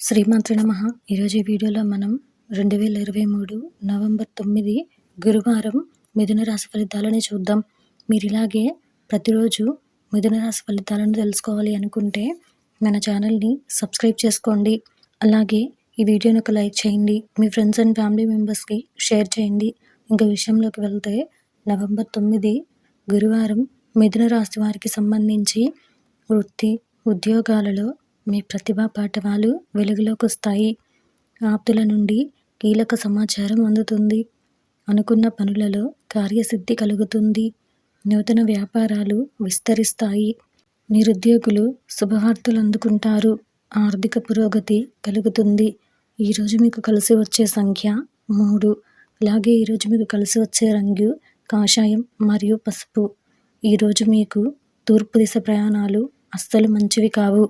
శ్రీమంత్రి నమ. ఈరోజు ఈ వీడియోలో మనం రెండు వేల ఇరవై మూడు నవంబర్ తొమ్మిది గురువారం మిథున రాశి ఫలితాలని చూద్దాం. మీరు ఇలాగే ప్రతిరోజు మిథున రాశి ఫలితాలను తెలుసుకోవాలి అనుకుంటే మన ఛానల్ని సబ్స్క్రైబ్ చేసుకోండి. అలాగే ఈ వీడియోని ఒక లైక్ చేయండి. మీ ఫ్రెండ్స్ అండ్ ఫ్యామిలీ మెంబర్స్కి షేర్ చేయండి. ఇంకా విషయంలోకి వెళ్తే నవంబర్ తొమ్మిది గురువారం మిథున రాశి వారికి సంబంధించి వృత్తి ఉద్యోగాలలో మీ ప్రతిభా పాఠవాలు వెలుగులోకి వస్తాయి ఆప్తుల నుండి కీలక సమాచారం అందుతుంది. అనుకున్న పనులలో కార్యసిద్ధి కలుగుతుంది. నూతన వ్యాపారాలు విస్తరిస్తాయి. నిరుద్యోగులు శుభవార్తలు అందుకుంటారు. ఆర్థిక పురోగతి కలుగుతుంది. ఈరోజు మీకు కలిసి వచ్చే సంఖ్య మూడు. అలాగే ఈరోజు మీకు కలిసి వచ్చే రంగు కాషాయం మరియు పసుపు. ఈరోజు మీకు తూర్పు దిశ ప్రయాణాలు అస్సలు మంచివి కావు.